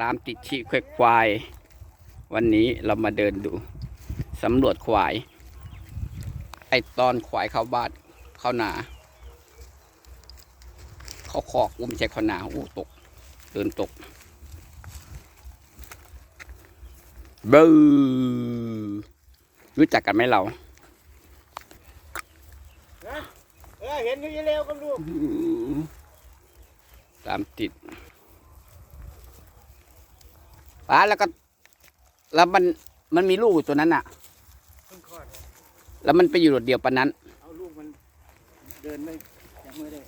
ตามติดชีควายควาย วันนี้เรามาเดินดูสำรวจควาย ไอตอนควายเข้าบ้านเข้านาเขาคอกอุ้มใช่เขานาอู้ตก เดินตกเบูรู้จักกันไหมเราเออเห็นอยู่เร็วกันลูกตามติด ป้าแล้วก็ แล้วมันมันมีลูกอยู่ตัวนั้นอะเพิ่งคลอดแล้วมันไปอยู่โดดเดียวปานนั้น เอาลูกมันเดินไม่ยังไม่ได้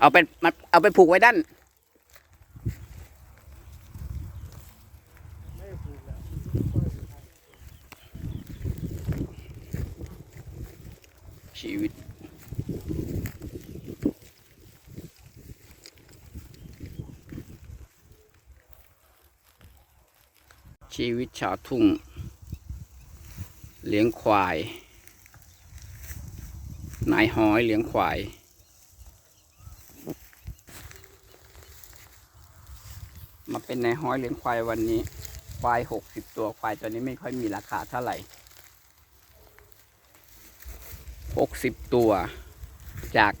เอาไปมันเอาไปผูกไว้ด้านไม่ได้ผูกแล้วชีวิต ชีวิตชาวทุ่ง เลี้ยงควาย นายห้อยเลี้ยงควาย มาเป็นนายห้อยเลี้ยงควายวันนี้ ควายหกสิบตัวควายตัวนี้ไม่ค่อยมีราคาเท่าไหร่หกสิบตัว จาก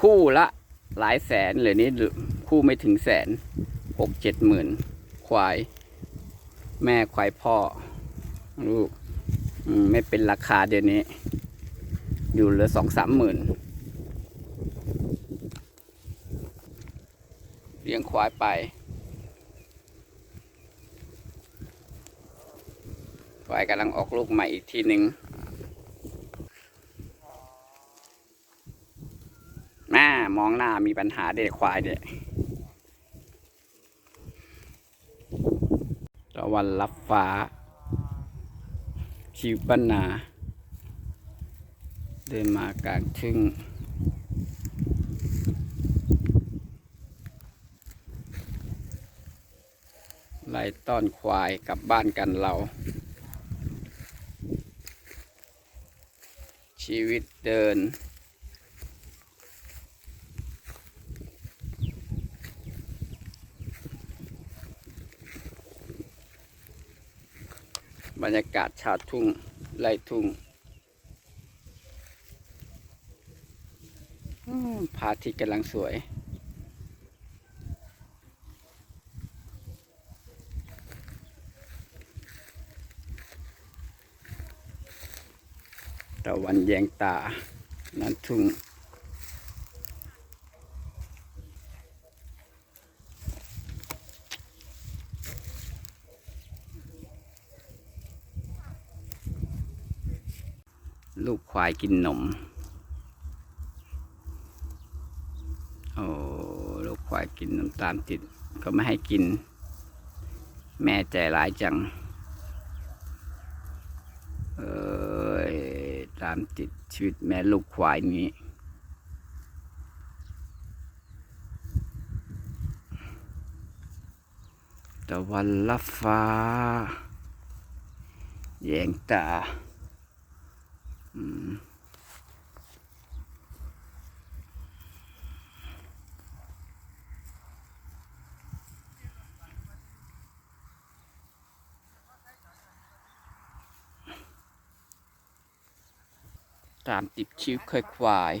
คู่ละหลายแสนเหลยนี้คู่ไม่ถึงแสนหกเจ็ดหมื่นควาย แม่ควายพ่อ ลูกไม่เป็นราคาเดี๋ยวนี้ อยู่เหลือสองสามหมื่นเลี้ยงควายไป ควายกำลังออกลูกใหม่อีกทีหนึ่งแม่มองหน้ามีปัญหาเด็กควายเด็กตะ วันรับฟ้า ชีวบ้านนา เดินมากลางทึ่งไล่ต้อนควายกลับบ้านกันเรา ชีวิตเดิน บรรยากาศชาทุ่งไร่ทุ่งพาทิตกำลังสวย ตะวันแยงตา นั้นทุ่ง ลูกควายกินนม โอ้ลูกควายกินน้ำตาลติด ก็ไม่ให้กิน แม่ใจร้ายจัง เอ้ยตามติดชีวิตแม่ลูกควายนี้ตะวันลับฟ้าแยงตา ตามติดชิวเคยควาย